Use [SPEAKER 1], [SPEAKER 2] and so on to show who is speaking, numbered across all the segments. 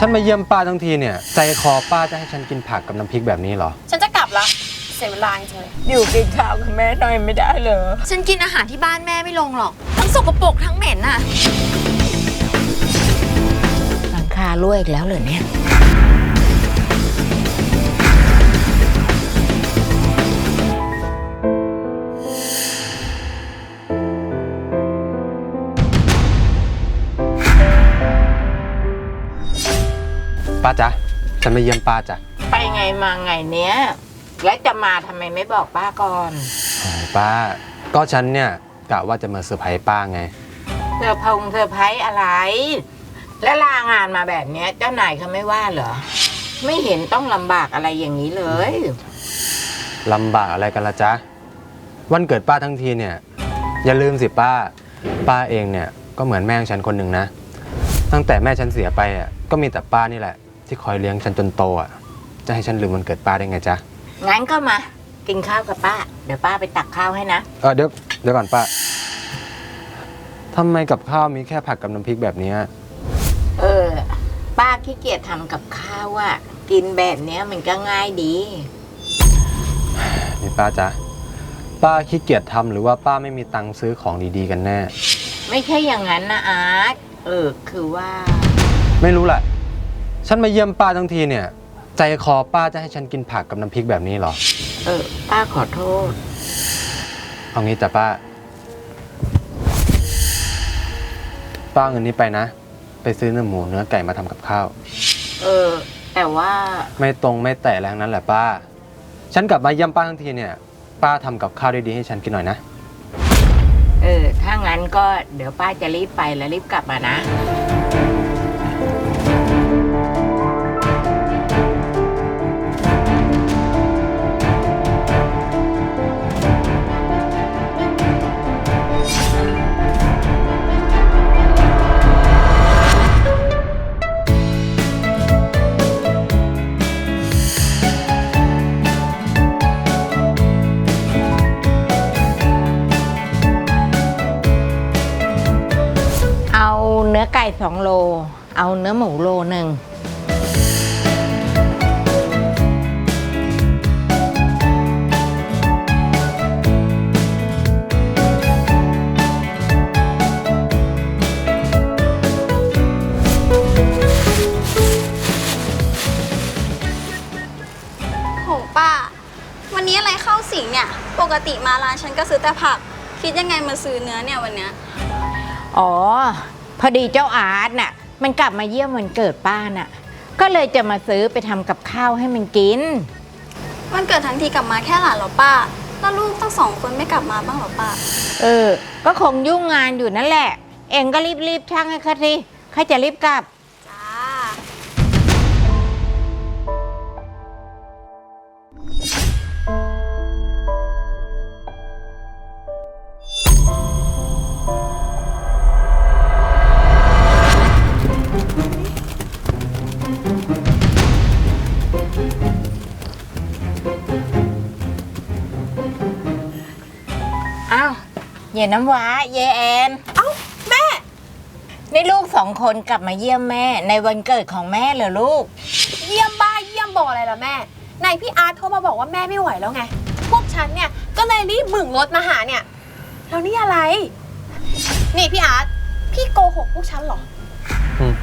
[SPEAKER 1] ฉันมาเยี่ยมป้าทั้งทีเนี่ย ใจคอป้าจะให้ฉันกินผักกับน้ำพริกแบบนี้เหรอ
[SPEAKER 2] ฉันจะกลับละเสียเวลาจริงๆเลย
[SPEAKER 3] อยู่กินข้าวกับแม่หน่อยไม่ได้เหรอ
[SPEAKER 4] ฉันกินอาหารที่บ้านแม่ไม่ลงหรอก ทั้งสกปรกทั้งเหม็นน่ะ
[SPEAKER 3] หลังคารั่วอีกแล้วเหรอเนี่ย
[SPEAKER 1] ป้าจ๊ะฉันมาเยี่ยมป้าจ้ะ
[SPEAKER 3] ไปไงมาไงเนี้ย แล้วจะมาทำไมไม่บอกป้าก่อน
[SPEAKER 1] โอ้ยป้า ก็ฉันเนี่ยกะว่าจะมาเซอร์ไพรส์ป้าไง
[SPEAKER 3] เธอพงเธอไพรส์อะไร แล้วลางานมาแบบเนี้ย เจ้านายเขาไม่ว่าเหรอ ไม่เห็นต้องลำบากอะไรอย่างนี้เลย
[SPEAKER 1] ลำบากอะไรกันละจ๊ะ วันเกิดป้าทั้งทีเนี่ย อย่าลืมสิป้า ป้าเองเนี่ยก็เหมือนแม่ของฉันคนหนึ่งนะ ตั้งแต่แม่ฉันเสียไปอะก็มีแต่ป้านี่แหละ ที่คอยเลี้ยงฉันจนโตอะ จะให้ฉันลืมวันเกิดป้าได้ไงจ๊ะ
[SPEAKER 3] งั้นก็มา กินข้าวกับป้า เดี๋ยวป้าไปตักข้าวให้นะ
[SPEAKER 1] เออเดี๋ยวเดี๋ยวก่อนป้าทำไมกับข้าวมีแค่ผักกับน้ำพริกแบบเนี้ย
[SPEAKER 3] เออ ป้าขี้เกียจทำกับข้าวอะกินแบบเนี้ยมันก็ง่ายดี
[SPEAKER 1] นี่ป้าจ๊ะ ป้าขี้เกียจทำหรือว่าป้าไม่มีตังค์ซื้อของดีๆกันแน่
[SPEAKER 3] ไม่ใช่อย่างนั้นนะอาร์ตเออ คือว่า
[SPEAKER 1] ไม่รู้แหละ ฉันมาเยี่ยมป้าทั้งทีเนี่ย ใจคอป้าจะให้ฉันกินผักกับน้ำพริกแบบนี้เหรอ
[SPEAKER 3] เออ ป้าขอโทษ
[SPEAKER 1] เอางี้จ้ะป้า ป้าเอาเงินนี้ไปนะ ไปซื้อเนื้อหมูเนื้อไก่มาทำกับข้าว
[SPEAKER 3] เออ แต่ว่า
[SPEAKER 1] ไม่ตรงไม่แตะแรงนั้นแหละป้า ฉันกลับมาเยี่ยมป้าทั้งทีเนี่ย ป้าทำกับข้าวดีๆให้ฉันกินหน่อยนะ
[SPEAKER 3] เออ ถ้างั้นก็เดี๋ยวป้าจะรีบไปแล้วรีบกลับมานะ อไก่สองโล เอาเนื้อหมูโลหนึ่ง
[SPEAKER 4] โหป้า วันนี้อะไรเข้าสิงเนี่ย ปกติมาร้านฉันก็ซื้อแต่ผัก คิดยังไงมาซื้อเนื้อเนี่ยวันเนี้ย
[SPEAKER 3] อ๋อ พอดีเจ้าอาร์ตน่ะ มันกลับมาเยี่ยมวันเกิดป้าน่ะ ก็เลยจะมาซื้อไปทำกับข้าวให้มันกิน
[SPEAKER 4] วันเกิดทั้งทีกลับมาแค่หลานเหรอป้า แล้วลูกทั้งสองคนไม่กลับมาบ้างเหรอป้า
[SPEAKER 3] เออ ก็คงยุ่งงานอยู่นั่นแหละ เองก็รีบๆช่างให้เขาสิข้าจะรีบกลับ อ้าวเย่น้ำว้า เยแอน
[SPEAKER 2] เอ้า แม่
[SPEAKER 3] นี่ลูกสองคนกลับมาเยี่ยมแม่ ในวันเกิดของแม่เหรอลูก
[SPEAKER 2] เยี่ยมบ้าเยี่ยมบออะไรล่ะแม่ไหนพี่อาร์ตโทรมาบอกว่าแม่ไม่ไหวแล้วไง พวกฉันเนี่ยก็เลยรีบบึ่งรถมาหาเนี่ยแล้วนี่อะไร นี่พี่อาร์ตพี่โกหกพวกฉันเหรอ
[SPEAKER 1] อืม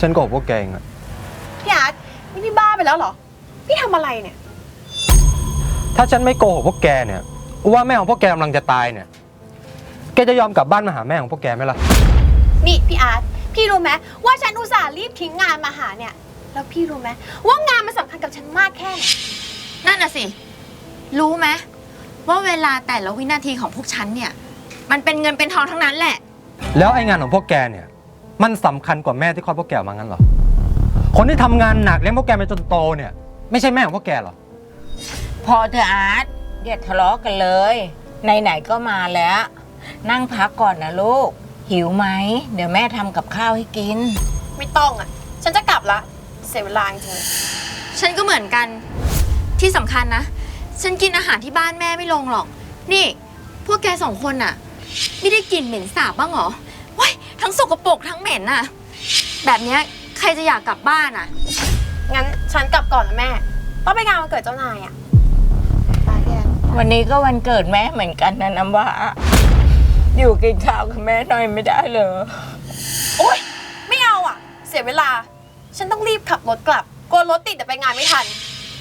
[SPEAKER 1] ฉันโกหกพวกแกเองอะ
[SPEAKER 2] พี่อาร์ตนี่พี่บ้าไปแล้วเหรอ พี่ทำอะไรเนี่ย
[SPEAKER 1] ถ้าฉันไม่โกหกพวกแกเนี่ย ว่าแม่ของพวกแกกำลังจะตายเนี่ย แกจะยอมกลับบ้านมาหาแม่ของพวกแกไหมล่ะ
[SPEAKER 2] นี่พี่อาร์ตพี่รู้ไหมว่าฉันอุตส่าห์รีบทิ้งงานมาหาเนี่ย แล้วพี่รู้ไหมว่างานมันสำคัญกับฉันมากแค่ไหน
[SPEAKER 4] นั่นน่ะสิ รู้ไหมว่าเวลาแต่ละวินาทีของพวกฉันเนี่ย มันเป็นเงินเป็นทองทั้งนั้นแหละ
[SPEAKER 1] แล้วไอ้งานของพวกแกเนี่ย มันสำคัญกว่าแม่ที่คลอดพวกแกออกมางั้นเหรอ คนที่ทำงานหนักเลี้ยงพวกแกไปจนโตเนี่ย ไม่ใช่แม่ของพวกแกเหรอ
[SPEAKER 3] พอเธอะอาร์ตอย่าทะเลาะกันเลย ไหนๆก็มาแล้ว นั่งพักก่อนนะลูก หิวไหม เดี๋ยวแม่ทำกับข้าวให้กิน
[SPEAKER 2] ไม่ต้องอะ ฉันจะกลับละ เสียเวลาจริงๆเลย
[SPEAKER 4] ฉันก็เหมือนกัน ที่สำคัญนะ ฉันกินอาหารที่บ้านแม่ไม่ลงหรอก นี่ พวกแกสองคนน่ะ ไม่ได้กลิ่นเหม็นสาบบ้างเหรอว้ายทั้งสกปรกทั้งเหม็นน่ะ แบบเนี้ยใครจะอยากกลับบ้านอะ
[SPEAKER 2] งั้นฉันกลับก่อนนะแม่ ต้องไปงานวันเกิดเจ้านายอะไปพี่แอน
[SPEAKER 3] วันนี้ก็วันเกิดแม่เหมือนกันนะน้ำว้าอยู่กินข้าวกับแม่หน่อยไม่ได้เลย
[SPEAKER 2] โอ๊ยไม่เอาอะ เสียเวลา ฉันต้องรีบขับรถกลับกลัวรถติดแต่ไปงานไม่ทัน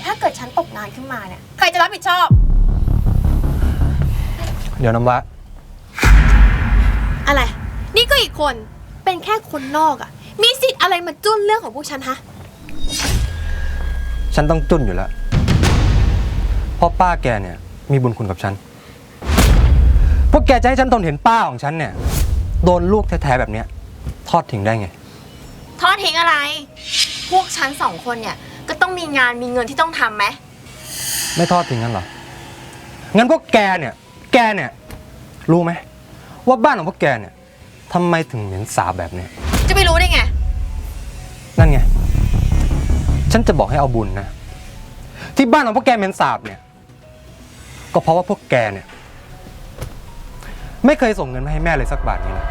[SPEAKER 2] ถ้าเกิดฉันตกงานขึ้นมาเนี่ย ใครจะรับผิดชอบ
[SPEAKER 1] เดี๋ยวน้ำวะ
[SPEAKER 2] อะไร นี่ก็อีกคน เป็นแค่คนนอกอะ มีสิทธิ์อะไรมาจุ้นเรื่องของพวกฉันฮะ
[SPEAKER 1] ฉันต้องจุนอยู่แล้วเพราะป้าแกเนี่ย มีบุญคุณกับฉัน พวกแกจะให้ฉันทนเห็นป้าของฉันเนี่ย โดนลูกแท้ๆแบบเนี้ย ทอดทิ้งได้ไง
[SPEAKER 4] ทอดทิ้งอะไร พวกฉันสองคนเนี่ย ก็ต้องมีงานมีเงินที่ต้องทำไหม
[SPEAKER 1] ไม่ทอดทิ้งกันหรอ งั้นพวกแกเนี่ย แกเนี่ย รู้ไหม ว่าบ้านของพวกแกเนี่ยทำไมถึงเหม็นสาบแบบเนี้ย
[SPEAKER 4] จะไปรู้ได้ไง
[SPEAKER 1] นั่นไง ฉันจะบอกให้เอาบุญนะ ที่บ้านของพวกแกเหม็นสาบเนี่ย ก็เพราะว่าพวกแกเนี่ย ไม่เคยส่งเงินมาให้แม่เลยสักบาทนี่
[SPEAKER 3] แหละ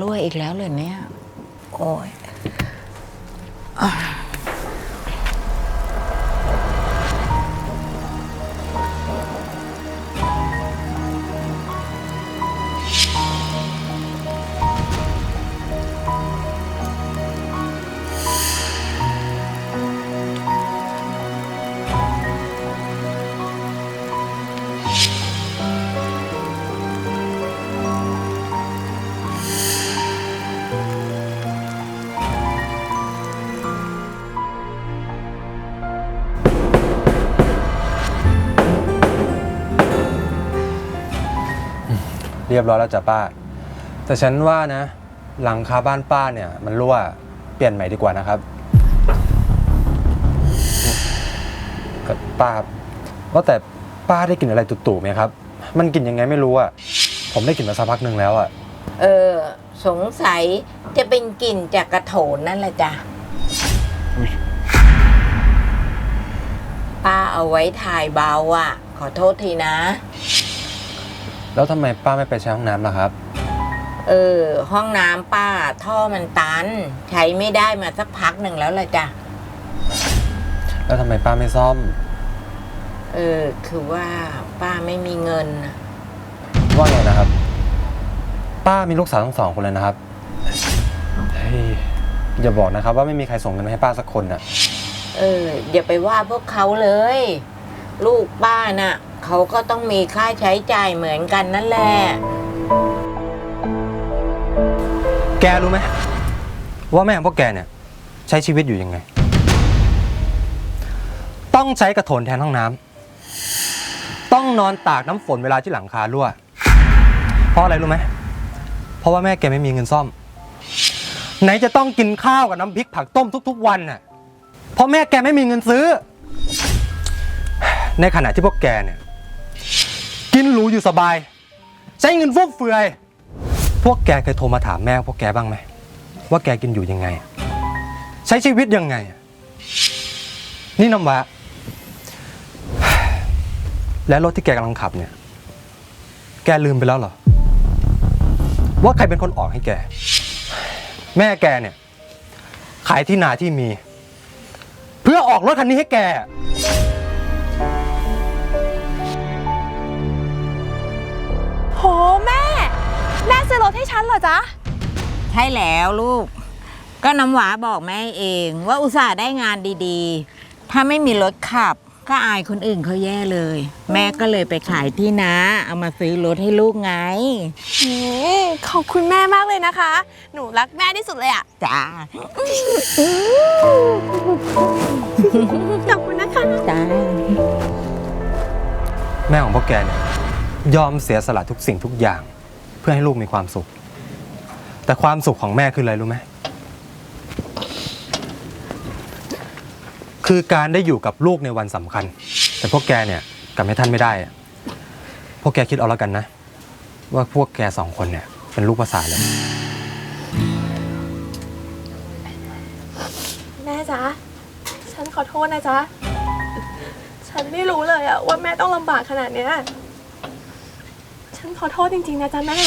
[SPEAKER 3] รั่วอีกแล้วเลยเนี่ย โอ้ย
[SPEAKER 1] เรียบร้อยแล้วจ้ะป้า แต่ฉันว่านะ หลังคาบ้านป้าเนี่ย มันรั่วเปลี่ยนใหม่ดีกว่านะครับก็ป้าครับว่าแต่ป้าได้กลิ่นอะไรตุ่ๆไหมครับ มันกลิ่นยังไงไม่รู้อะผมได้กลิ่นมาสักพักหนึ่งแล้วอะ
[SPEAKER 3] เออ สงสัยจะเป็นกลิ่นจากกระโถนนั่นแหละจ้ะป้าเอาไว้ถ่ายเบาอะ ขอโทษทีนะ
[SPEAKER 1] แล้วทำไมป้าไม่ไปใช้ห้องน้ำล่ะครับ
[SPEAKER 3] เออ ห้องน้ำป้า ท่อมันตัน ใช้ไม่ได้มาสักพักหนึ่งแล้วละจ้ะ
[SPEAKER 1] แล้วทำไมป้าไม่ซ่อม
[SPEAKER 3] เออ คือว่าป้าไม่มีเงินน่ะ
[SPEAKER 1] ว่าไงนะครับ ป้ามีลูกสาวทั้งสองคนเลยนะครับเฮ้ยอย่าบอกนะครับ ว่าไม่มีใครส่งเงินมาให้ป้าสักคนนะ
[SPEAKER 3] เอออย่าไปว่าพวกเขาเลย ลูกป้าน่ะเขาก็ต้องมีค่าใช้จ่ายเหมือนกันนั่นแหละ
[SPEAKER 1] แกรู้ไหมว่าแม่ของพวกแกเนี่ย ใช้ชีวิตอยู่ยังไง ต้องใช้กระโถนแทนห้องน้ำต้องนอนตากน้ำฝนเวลาที่หลังคารั่ว เพราะอะไรรู้ไหมเพราะว่าแม่แกไม่มีเงินซ่อม ไหนจะต้องกินข้าวกับน้ำพริกผักต้มทุก ๆ วันน่ะเพราะแม่แกไม่มีเงินซื้อ ในขณะที่พวกแกเนี่ย กินหรูอยู่สบาย ใช้เงินฟุ่มเฟือย พวกแกเคยโทรมาถามแม่พวกแกบ้างไหมว่าแกกินอยู่ยังไง ใช้ชีวิตยังไง นี่น้ำวะและรถที่แกกำลังขับเนี่ย แกลืมไปแล้วเหรอ ว่าใครเป็นคนออกให้แก แม่แกเนี่ย ขายที่นาที่มี เพื่อออกรถคันนี้ให้แก
[SPEAKER 2] ซื้อรถให้ฉันเหรอจ๊ะ
[SPEAKER 3] ใช่แล้วลูก ก็น้ำหวาบอกแม่เองว่าอุตส่าห์ได้งานดีๆ ถ้าไม่มีรถขับ ก็อายคนอื่นเขาแย่เลย แม่ก็เลยไปขายที่นาเอามาซื้อรถให้ลูกไง
[SPEAKER 2] อืมขอบคุณแม่มากเลยนะคะ หนูรักแม่ที่สุดเลยอะ
[SPEAKER 3] จ้า
[SPEAKER 2] ขอบคุณนะคะ
[SPEAKER 3] จ้า
[SPEAKER 1] แม่ของพวกแกเนี่ยยอมเสียสละทุกสิ่งทุกอย่าง เพื่อให้ลูกมีความสุข แต่ความสุขของแม่คืออะไรรู้ไหมคือการได้อยู่กับลูกในวันสำคัญ แต่พวกแกเนี่ยกลับให้ท่านไม่ได้อะพวกแกคิดเอาแล้วกันนะ ว่าพวกแกสองคนเนี่ยเป็นลูกภาษาเลย
[SPEAKER 2] แม่จ๊ะ ฉันขอโทษนะจ๊ะ ฉันไม่รู้เลยอะว่าแม่ต้องลำบากขนาดเนี้ย ฉันขอโทษจริง ๆ นะจ๊ะแม่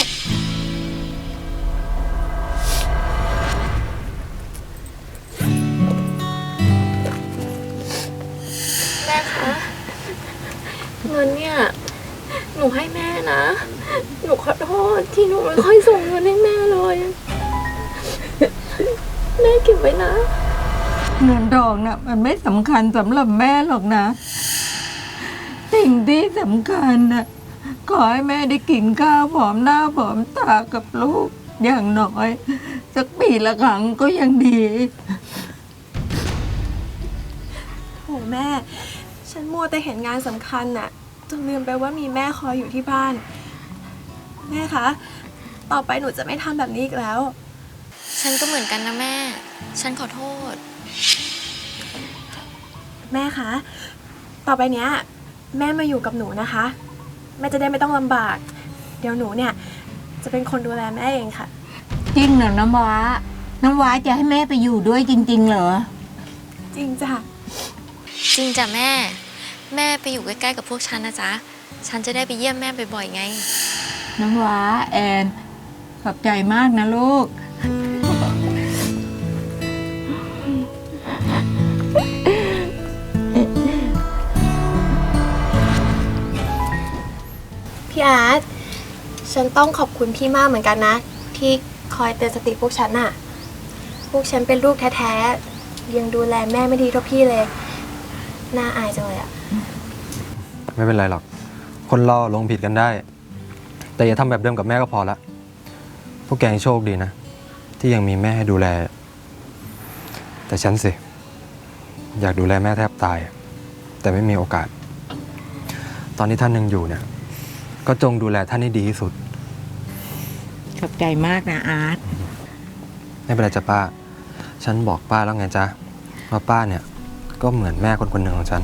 [SPEAKER 2] แม่คะ เงินเนี่ย หนูให้แม่นะ หนูขอโทษที่หนูไม่ค่อยส่งเงินให้แม่เลย แม่เก็บไว้นะ
[SPEAKER 3] เงินทองน่ะมันไม่สำคัญสำหรับแม่หรอกนะ สิ่งที่สำคัญน่ะ ขอให้แม่ได้กินข้าวผอมหน้าผอมตากับลูกอย่างน้อย สักปีละครั้งก็ยังดี
[SPEAKER 2] โหแม่ ฉันมัวแต่เห็นงานสำคัญน่ะจนลืมไปว่ามีแม่คอยอยู่ที่บ้าน แม่คะ ต่อไปหนูจะไม่ทำแบบนี้อีกแล้ว
[SPEAKER 4] ฉันก็เหมือนกันนะแม่ ฉันขอโทษ
[SPEAKER 2] แม่คะ ต่อไปเนี้ย แม่มาอยู่กับหนูนะคะ แม่จะได้ไม่ต้องลำบาก เดี๋ยวหนูเนี่ย จะเป็นคนดูแลแม่เองค่ะ
[SPEAKER 3] จริงเหรอน้ำว้า น้ำว้าจะให้แม่ไปอยู่ด้วยจริง ๆ เหรอ
[SPEAKER 2] จริงจ้ะ
[SPEAKER 4] จริงจ้ะแม่ แม่ไปอยู่ใกล้ๆกับพวกฉันนะจ๊ะ ฉันจะได้ไปเยี่ยมแม่บ่อยๆไง
[SPEAKER 3] น้ำว้าแอน ขอบใจมากนะลูก
[SPEAKER 2] พี่อาร์ตฉันต้องขอบคุณพี่มากเหมือนกันนะ ที่คอยเตือนสติพวกฉันน่ะพวกฉันเป็นลูกแท้ๆยังดูแลแม่ไม่ดีเท่าพี่เลย น่าอายจังเลยอะ
[SPEAKER 1] ไม่เป็นไรหรอก คนเราลงผิดกันได้ แต่อย่าทำแบบเดิมกับแม่ก็พอละพวกแกยังโชคดีนะ ที่ยังมีแม่ให้ดูแล แต่ฉันสิ อยากดูแลแม่แทบตาย แต่ไม่มีโอกาส ตอนที่ท่านยังอยู่เนี่ย ก็จงดูแลท่านให้ดีที่สุด
[SPEAKER 3] ขอบใจมากนะอาร์ต
[SPEAKER 1] ไม่เป็นไรจ้ะป้า ฉันบอกป้าแล้วไงจ๊ะว่าป้าเนี่ย ก็เหมือนแม่คนคนหนึ่งของฉัน